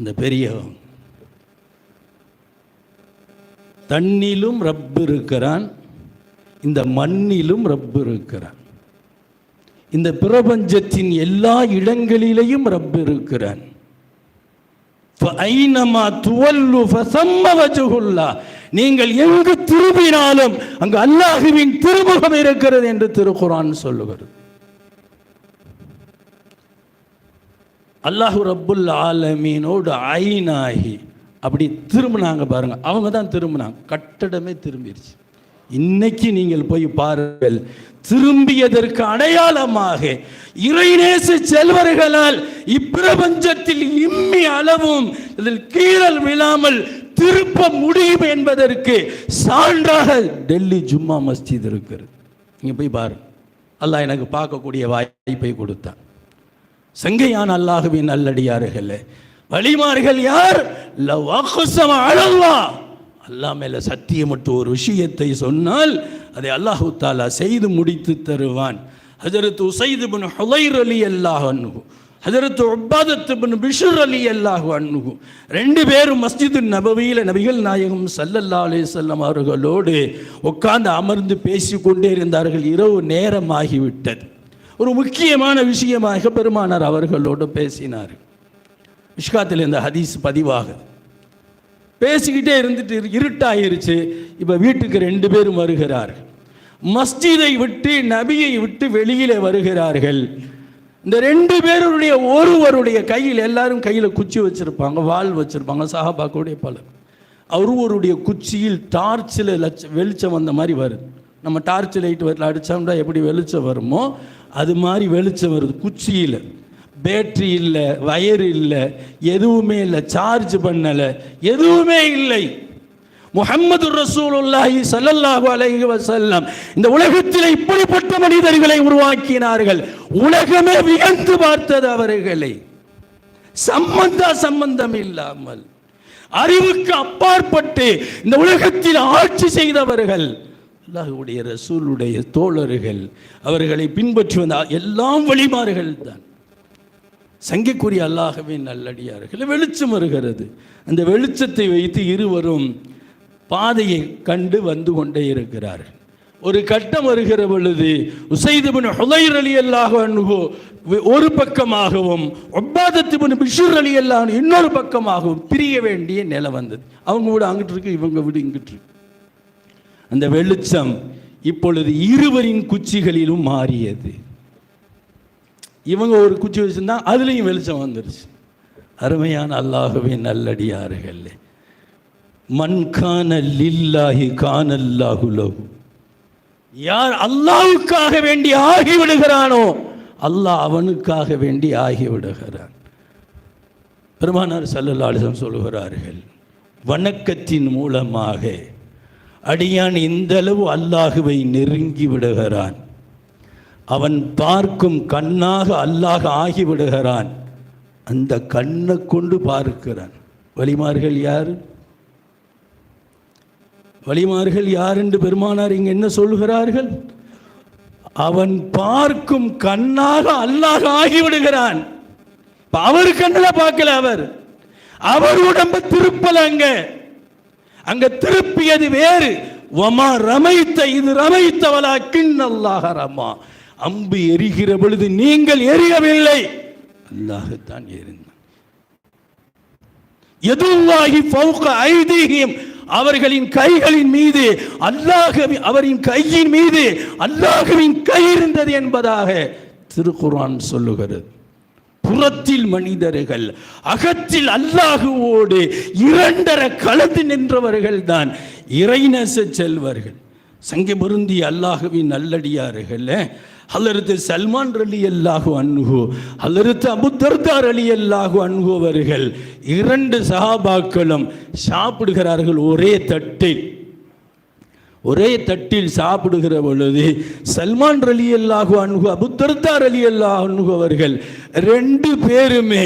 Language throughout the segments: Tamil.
அந்த பெரிய தண்ணிலும் ரப் இருக்கிறான் இந்த மண்ணிலும் ரப்பு இருக்கிறான். இந்த பிரபஞ்சத்தின் எல்லா இடங்களிலேயும் ரப் இருக்கிறான். நீங்கள் எங்கு திரும்பினாலும் அங்கு அல்லாஹுவின் திருமுகம் இருக்கிறது என்று திருக்குறான் சொல்லுகிறது. அல்லாஹு ரப்புல் ஆலமீனோடு ஐநாகி அப்படி திரும்பினாங்க பாருங்க. அவங்க தான் திரும்பினாங்க. கட்டடமே திரும்பிடுச்சு இன்னைக்கு நீங்கள் போய் பாருங்கள். திரும்பியதற்கு அடையாளமாக இறைநேச செல்வர்களால் இப்பிரபஞ்சத்தில் இம்மி அளவும் இதில் கீழல் விழாமல் திருப்ப முடியும் என்பதற்கு சான்றாக டெல்லி ஜும்மா மஸ்ஜித் இருக்கிறது. நீங்க போய் பாருங்க. அல்லாஹ் எனக்கு பார்க்கக்கூடிய வாய்ப்பை கொடுத்தான். செங்கையான் அல்லாஹுவின் நல்லடியார்களே. வழிமார்கள் யார்? லவ் அல்லா மேல சத்தியமற்ற ஒரு விஷயத்தை சொன்னால் அதை அல்லாஹு தாலா செய்து முடித்து தருவான். ஹஜரத் உசைது பின் ஹுலைர் அலி அல்லாஹ் அன்னுகு ஹஜரத் உபாதத்து பின் பிஷர் அலி அல்லாஹ் அன்னுகு ரெண்டு பேரும் மஸ்ஜிது நபவியில் நபிகள் நாயகம் சல்லல்லா அலைஹிஸ்ஸலாம் அவர்களோடு உட்கார்ந்து அமர்ந்து பேசிக்கொண்டே இருந்தார்கள். இரவு நேரமாகிவிட்டது. ஒரு முக்கியமான விஷயமாக பெருமானார் அவர்களோடு பேசினார். இஷ்காத்தில் இந்த ஹதீஸ் பதிவாக பேசிக்கிட்டே இருந்துட்டு இரு- இருட்டாயிருச்சு. இப்போ வீட்டுக்கு ரெண்டு பேரும் வருகிறார் மஸ்ஜிதை விட்டு நபியை விட்டு வெளியிலே வருகிறார்கள். இந்த ரெண்டு பேருடைய ஒருவருடைய கையில் எல்லாரும் கையில் குச்சி வச்சுருப்பாங்க வாள் வச்சுருப்பாங்க சஹாபாக்குடைய பலர். ஒருவருடைய குச்சியில் டார்ச்சில் லட்ச வெளிச்சம் வந்த மாதிரி வருது. நம்ம டார்ச் லைட் வரல அடித்தோம்னா எப்படி வெளிச்சம் வருமோ அது மாதிரி வெளிச்சம் வருது. குச்சியில். பேட்ரி இல்லை வயர் இல்லை எதுவுமே இல்லை. சார்ஜ் பண்ணலை. எதுவுமே இல்லை. முஹம்மது ரசூலுல்லாஹி சல்லல்லாஹு அலைஹி வஸல்லம் இந்த உலகத்தில் இப்படிப்பட்ட மனிதர்களை உருவாக்கினார்கள். உலகமே வியந்து பார்த்தது அவர்களை. சம்பந்த சம்பந்தம் இல்லாமல் அறிவுக்கு அப்பாற்பட்டு இந்த உலகத்தில் ஆட்சி செய்தவர்கள். அல்லாஹுடைய ரசூலுடைய தோழர்கள் அவர்களை பின்பற்றி வந்த எல்லாம் வழிமாறுகள் தான். சங்கைக்குரிய அல்லாஹவே நல்லடியார்கள் வெளிச்சம் வருகிறது. அந்த வெளிச்சத்தை வைத்து இருவரும் பாதையை கண்டு வந்து கொண்டே இருக்கிறார்கள். ஒரு கட்டம் வருகிற பொழுது உசைதுபின் ஹுலைர் அலி அல்லாஹ் ஒரு பக்கமாகவும் ஒப்பாதத்துபின் பிஷூர் அலி அல்லாஹ் இன்னொரு பக்கமாகவும் பிரிய வேண்டிய நிலை வந்தது. அவங்க வீடு அங்கிட்டு இருக்கு இவங்க வீடு இங்கிட்டு இருக்கு. அந்த வெளிச்சம் இப்பொழுது இருவரின் குச்சிகளிலும் மாறியது. இவங்க ஒரு குச்சி வச்சுருந்தா அதுலேயும் வெளிச்சம் வந்துருச்சு. அருமையான அல்லாகவே நல்லடியார்கள். மண் கான லில்லாஹி கானல்லாஹு யார் அல்லாஹ்வுக்காக வேண்டி ஆகிவிடுகிறானோ அல்லாஹ் அவனுக்காக வேண்டி ஆகிவிடுகிறான். பெருமானார் ஸல்லல்லாஹு சொல்கிறார்கள் வணக்கத்தின் மூலமாக அடியான் இந்தளவு அல்லாஹுவை நெருங்கி விடுகிறான். அவன் பார்க்கும் கண்ணாக அல்லாஹ் ஆகிவிடுகிறான் அந்த கண்ணை கொண்டு பார்க்கிறான். வழிமார்கள் யார்? வழிமார்கள் யார் என்று பெருமானார் இங்கே என்ன சொல்கிறார்கள் அவன் பார்க்கும் கண்ணாக அல்லாஹ் ஆகிவிடுகிறான் அவர் கண்ணில் பார்க்கல அவர். அவர் உடம்ப திருப்பல அங்கே. அங்க திருப்பியது வேறு. வமா ரமைத்த இது ரமைத்தவலா கிண்ணல்லாக ரமா. அம்பு எரிகிற பொழுது நீங்கள் எரியவில்லை. அல்லாஹ் தான் எரிந்தான். எதுவாகி ஃபௌக ஐதீகியம் அவர்களின் கைகளின் மீது அல்லாஹவி அவரின் கையின் மீது அல்லாஹுவின் கை இருந்தது என்பதாக திருக்குரான் சொல்லுகிறது. புறத்தில் மனிதர்கள் அகத்தில் அல்லாஹுவோடு இரண்டர கலந்து நின்றவர்கள் தான் இறைநச செல்வர்கள். சங்கி பொருந்தி அல்லாஹுவின் நல்லடியார்கள் ஹலரத்து சல்மான் அலி அல்லாஹு அன்ஹு ஹலரத்து அபுத்தர்தார் அலி அல்லாஹு அன்ஹு அவர்கள் இரண்டு சஹாபாக்களும் சாப்பிடுகிறார்கள் ஒரே தட்டில். ஒரே தட்டில் சாப்பிடுகிற பொழுது சல்மான் ரலி அல்லாஹு அன்ஹு அபுத்தர்தார் அலி அல்லாஹ் அன்ஹு அவர்கள் ரெண்டு பேருமே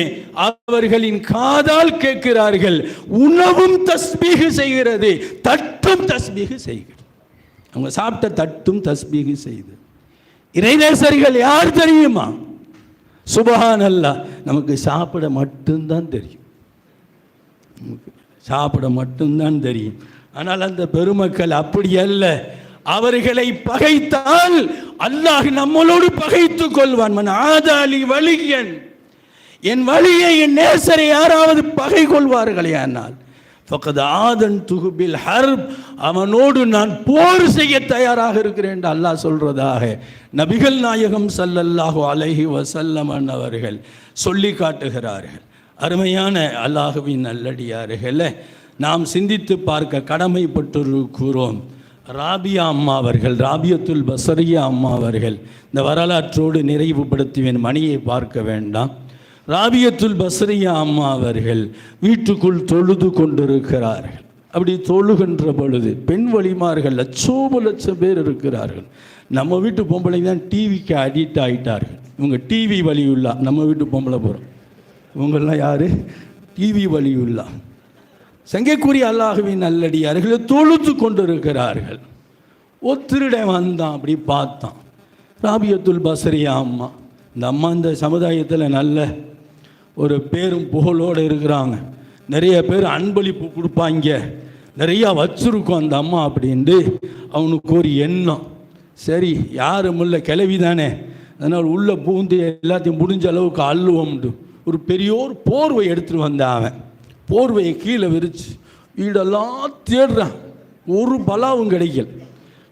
அவர்களின் காதால் கேட்கிறார்கள். உணவும் தஸ்பீகு செய்கிறது தட்டும் தஸ்பீகு செய்கிறது. அவங்க சாப்பிட்ட தட்டும் தஸ்பீகு செய்து. இறைநேசர்கள் யார் தெரியுமா? சுபஹான் அல்லா நமக்கு சாப்பிட மட்டும்தான் தெரியும். சாப்பிட மட்டும்தான் தெரியும். ஆனால் அந்த பெருமக்கள் அப்படி அல்ல. அவர்களை பகைத்தால் அல்லாஹ் நம்மளோடு பகைத்துக் கொள்வான். மன் ஆதாலி வலியன். என் வழியை என் நேசரை யாராவது பகை கொள்வார்களே ஆனால். ஆதன் துகுபில் ஹர்ப். அவனோடு நான் போர் செய்ய தயாராக இருக்கிறேன் என்று அல்லாஹ் சொல்றதாக நபிகள் நாயகம் சல்லல்லாஹு அலஹி வசல்லமன் அவர்கள் சொல்லி காட்டுகிறார்கள். அருமையான அல்லாஹுவின் நல்லடியார்களே நாம் சிந்தித்து பார்க்க கடமைப்பட்டிருக்கிறோம் ராபியா அம்மா அவர்கள் ராபியத்துல் பசரியா அம்மா அவர்கள் இந்த வரலாற்றோடு நிறைவுபடுத்துவேன் மணியை பார்க்க வேண்டாம். ராபியத்துல் பசரியா அம்மா அவர்கள் வீட்டுக்குள் தொழுது கொண்டிருக்கிறார்கள். அப்படி தொழுகின்ற பொழுது பெண் வழிமார்கள் லட்சோப லட்சம் பேர் இருக்கிறார்கள். நம்ம வீட்டு பொம்பளை தான் டிவிக்கு அடிக்ட் ஆகிட்டார்கள் இவங்க டிவி வழியுள்ளா நம்ம வீட்டு பொம்பளை போகிறோம் இவங்கெல்லாம் யார்? டிவி வழியுள்ளா சங்கைக்குரிய அல்லாஹுவின் அருகில் தொழுத்து கொண்டிருக்கிறார்கள். ஒத்திருடன் வந்தான் அப்படி பார்த்தான். ராபியத்துல் பசரியா அம்மா இந்த அம்மா இந்த சமுதாயத்தில் நல்ல ஒரு பேரும் புகழோடு இருக்கிறாங்க. நிறைய பேர் அன்பளிப்பு கொடுப்பாங்க. நிறையா வச்சுருக்கோம் அந்த அம்மா அப்படின்ட்டு அவனுக்கு ஒரு எண்ணம். சரி யாரும் இல்லை கிளவி தானே. அதனால் உள்ளே பூந்து எல்லாத்தையும் முடிஞ்ச அளவுக்கு அள்ளுவோம்ட்டு. ஒரு பெரியோர் போர்வை எடுத்துகிட்டு வந்தான் அவன். போர்வையை கீழே விரிச்சு வீடெல்லாம் தேடுறேன். ஒரு பலாவும் கிடைக்கல.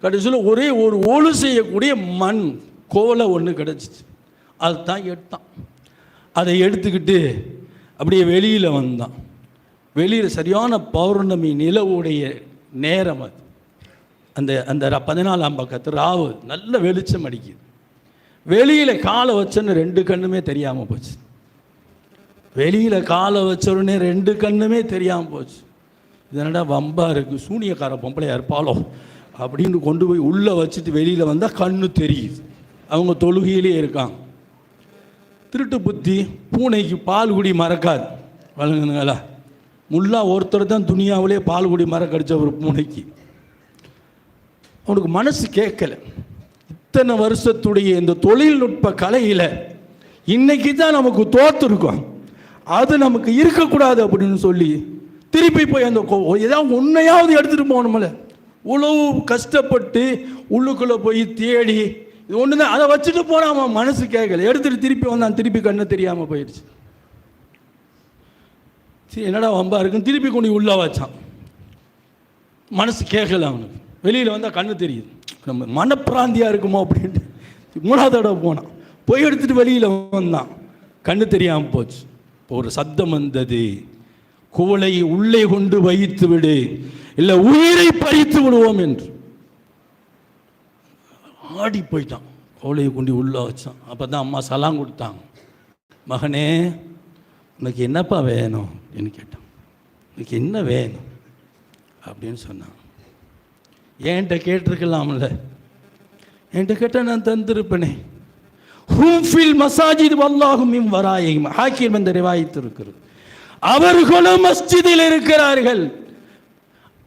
கடைசியில் ஒரே ஒரு ஒழு செய்யக்கூடிய மண் கோலை ஒன்று கிடச்சிச்சு. அதுதான் எடுத்தான். அதை எடுத்துக்கிட்டு அப்படியே வெளியில் வந்தான். வெளியில் சரியான பௌர்ணமி நிலவுடைய நேரம் அது. அந்த அந்த பதினாலாம் பக்கத்து ராவு நல்ல வெளிச்சம் அடிக்குது. வெளியில் காலை வச்சோன்னு ரெண்டு கண்ணுமே தெரியாமல் போச்சு. வெளியில் காலை வச்ச உடனே ரெண்டு கண்ணுமே தெரியாமல் போச்சு. இதனடா வம்பாக இருக்குது சூனியக்கார பொம்பளையா இருப்பாளோ? அப்படின்னு கொண்டு போய் உள்ளே வச்சுட்டு வெளியில் வந்தால் கண்ணு தெரியுது. அவங்க தொழுகையிலே இருக்காங்க. திருட்டு புத்தி பூனைக்கு பால் குடி மறக்காது. வழங்குதுங்களா? முல்லா ஒருத்தர் தான் துணியாவிலே பால் குடி மறக்கடிச்ச ஒரு பூனைக்கு. அவனுக்கு மனசு கேட்கலை. இத்தனை வருஷத்துடைய இந்த தொழில்நுட்ப கலையில் இன்னைக்கு தான் நமக்கு தோற்றுருக்கோம் அது நமக்கு இருக்கக்கூடாது அப்படின்னு சொல்லி திருப்பி போய் அந்த கோ- ஏதாவது உண்மையாவது எடுத்துகிட்டு போகணும்ல. உழவு கஷ்டப்பட்டு உள்ளுக்குள்ளே போய் தேடி இது ஒன்று தான் அதை வச்சுட்டு போனான் அவன் மனசு கேட்கல. எடுத்துகிட்டு திருப்பி வந்தான் திருப்பி கண்ணு தெரியாமல் போயிடுச்சு. சரி என்னடா வம்பா இருக்குன்னு திருப்பி கொண்டு உள்ளே வச்சான். மனசு கேட்கல அவனுக்கு. வெளியில் வந்தால் கண்ணு தெரியுது. நம்ம மனப்பிராந்தியாக இருக்குமோ அப்படின்ட்டு மூணாவது தடவை போனான். போய் எடுத்துட்டு வெளியில் வந்தான். கண்ணு தெரியாமல் போச்சு. ஒரு சத்தம் வந்தது. குவளை உள்ளே கொண்டு வைத்து விடு. இல்லை உயிரை பறித்து விடுவோம் என்று. ஆடி போயிட்டான். கோலையை கொண்டு உள்ளே வச்சான். அப்போ தான் அம்மா சலாம் கொடுத்தாங்க. மகனே உனக்கு என்னப்பா வேணும்? என்று கேட்டான். உனக்கு என்ன வேணும்? அப்படின்னு சொன்னான். என்கிட்ட கேட்டிருக்கலாம்ல. என்கிட்ட கேட்டால் நான் தந்திருப்பேனே. ஹூஃபில் மசாஜித் வல்லாஹும் வராயும் ஹாக்கியம் என்ற ரிவாயத்து இருக்கிறது. அவர்களும் மஸ்ஜிதில் இருக்கிறார்கள்.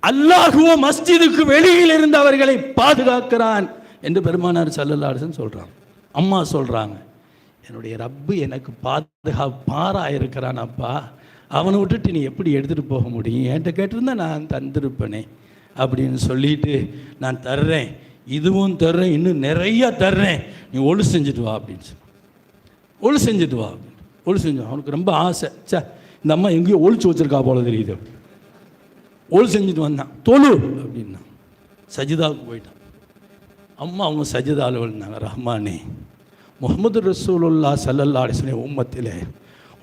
அல்லாஹுவோ மஸ்ஜிதுக்கு வெளியில் இருந்து அவர்களை பாதுகாக்கிறான் என்று பெருமானார் சல்லல்லாஹு சொல்கிறான் அம்மா சொல்கிறாங்க என்னுடைய ரப்பு எனக்கு பாதுகாப்பாரா இருக்கிறான் அப்பா. அவனை விட்டுட்டு நீ எப்படி எடுத்துகிட்டு போக முடியும்? என்கிட்ட கேட்டிருந்தா நான் தந்திருப்பேனே அப்படின்னு சொல்லிட்டு நான் தர்றேன். இதுவும் தர்றேன் இன்னும் நிறையா தர்றேன். நீ ஒழு செஞ்சுட்டு வா அப்படின்னு சொன்னான் ஒழு செஞ்சுட்டு வா அப்படின்னு. ஒழு செஞ்சு அவனுக்கு ரொம்ப ஆசை. ச்சே இந்த அம்மா எங்கேயோ ஒழிச்சு வச்சிருக்கா போல தெரியுது ஒழு செஞ்சுட்டு வந்தான். தொழு அப்படின்னா. சஜிதாவுக்கு போயிட்டான். அம்மா அவங்க சஜிதாவில் விழுந்தாங்க ரஹ்மானே. முகமது ரசூலுல்லா சல்லல்லா அலிஸ்லே உம்மத்திலே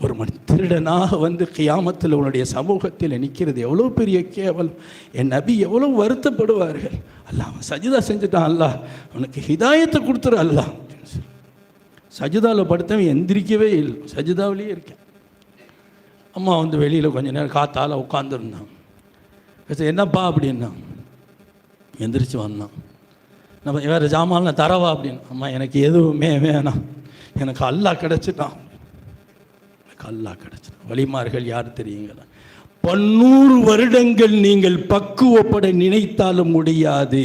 ஒரு மண் திருடனாக வந்து கியாமத்தில் உன்னுடைய சமூகத்தில் நிற்கிறது. எவ்வளோ பெரிய கேவலம். என் நபி எவ்வளோ வருத்தப்படுவார்கள். அல்ல அவன் சஜிதா செஞ்சுட்டான் அல்லாஹ். அவனுக்கு ஹிதாயத்தை கொடுத்துரு அல்லாஹ். சஜிதாவில் படுத்தவன் எந்திரிக்கவே இல்லை. சஜிதாவிலேயே இருக்கேன். அம்மா வந்து வெளியில் கொஞ்ச நேரம் காத்தால் உட்காந்துருந்தான் என்னப்பா? அப்படின்னா எந்திரிச்சு வந்தான். நம்ம வேறு ஜாமான் தரவா? அப்படின்னு அம்மா எனக்கு எதுவுமே வேணாம். எனக்கு அல்லாஹ் கிடச்சிட்டான். எனக்கு அல்லாஹ் வழிமார்கள் யார் தெரியுங்களா? பன்னூறு வருடங்கள் நீங்கள் பக்குவப்பட நினைத்தாலும் முடியாது.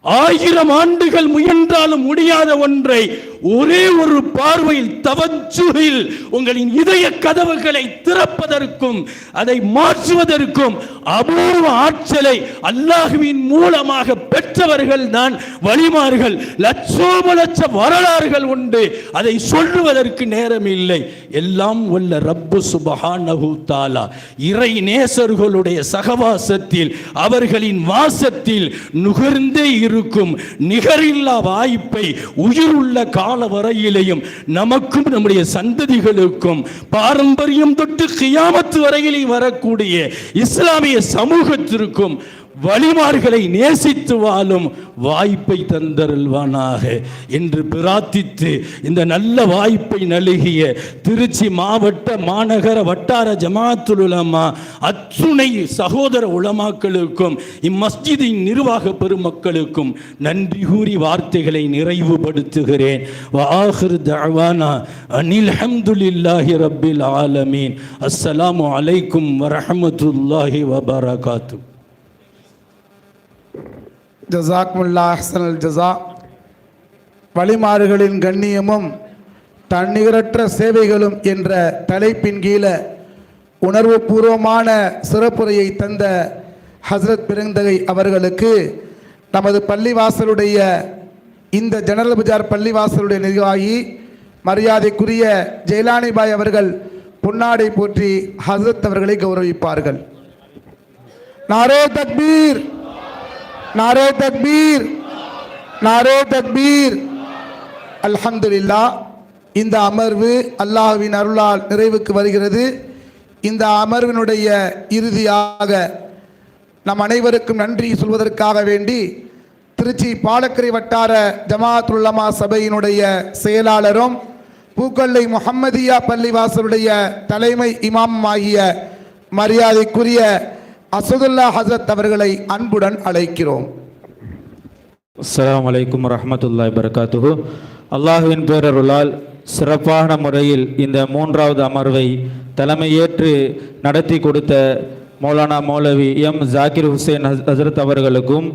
ஆயிரம் ஆண்டுகள் முயன்றாலும் முடியாத ஒன்றை ஒரே ஒரு பார்வையில் தவச்சுகில் உங்களின் இதய கதவுகளை திறப்பதற்கும் அதை மாற்றுவதற்கும் அபூர்வ ஆற்றலை அல்லாஹுவின் மூலமாக பெற்றவர்கள் தான் வழிமார்கள். லட்சோப லட்ச வரலாறுகள் உண்டு. அதை சொல்லுவதற்கு நேரம் இல்லை. எல்லாம் உள்ள ரப்பு சுபஹானஹு தாலா. இறை நேசர்களுடைய சகவாசத்தில் அவர்களின் வாசத்தில் நுகர்ந்தே இருக்கும் நிகரில்லா வாய்ப்பை உயிருள்ள கால வரையிலையும் நமக்கும் நம்முடைய சந்ததிகளுக்கும் பாரம்பரியம் தொட்டு கியாமத்து வரையிலே வரக்கூடிய இஸ்லாமிய சமூகத்திற்கும் வழிமார்களை நேசித்து வாழும் வாய்ப்பை தந்தருள்வானாக என்று பிரார்த்தித்து இந்த நல்ல வாய்ப்பை நல்கிய திருச்சி மாவட்ட மாநகர வட்டார ஜமாத்துல் உலமா அத்துணை சகோதர உலமாக்களுக்கும் இம்மஸ்ஜிதின் நிர்வாக பெருமக்களுக்கும் நன்றி கூறி வார்த்தைகளை நிறைவுபடுத்துகிறேன். வாஹிர் தவானா அனில் ஹம்துலில்லாஹி ரப்பில் ஆலமீன். அஸ்ஸலாமு அலைக்கும் வரஹ்மத்துல்லாஹி வபரகாத்து ஜசாக்முல்லா அல் ஜசா வழிமாறுகளின் கண்ணியமும் தன்னிகரற்ற சேவைகளும் என்ற தலைப்பின் கீழே உணர்வுபூர்வமான சிறப்புரையை தந்த ஹஸ்ரத் பெருந்தகை அவர்களுக்கு நமது பள்ளிவாசலுடைய இந்த ஜெனரல் பஜார் பள்ளிவாசலுடைய நிர்வாகி மரியாதைக்குரிய ஜெயலானிபாய் அவர்கள் பொன்னாடை போற்றி ஹஸ்ரத் அவர்களை கௌரவிப்பார்கள். நாரே தக்பீர்! நாரே தக்பீர் நாரே தக்பீர் அல்ஹம்துலில்லா இந்த அமர்வு அல்லாஹ்வின் அருளால் நிறைவுக்கு வருகிறது. இந்த அமர்வினுடைய இறுதியாக நம் அனைவருக்கும் நன்றி சொல்வதற்காக வேண்டி திருச்சி பாலக்கரை வட்டார ஜமாத்துல்லமா சபையினுடைய செயலாளரும் பூக்கொல்லை முகம்மதியா பள்ளிவாசலுடைய தலைமை இமாம் ஆகிய மரியாதைக்குரிய அசதுல்லா ஹசரத் அவர்களை அன்புடன் அழைக்கிறோம். அஸ்லாம் வலைக்கம் வரமத்துல்லா வபரகாத்துஹு. அல்லாஹுவின் பேரருளால் சிறப்பான முறையில் இந்த மூன்றாவது அமர்வை தலைமையேற்று நடத்தி கொடுத்த மௌலானா மௌலவி எம் ஜாகிர் ஹுசேன் ஹசரத் அவர்களுக்கும்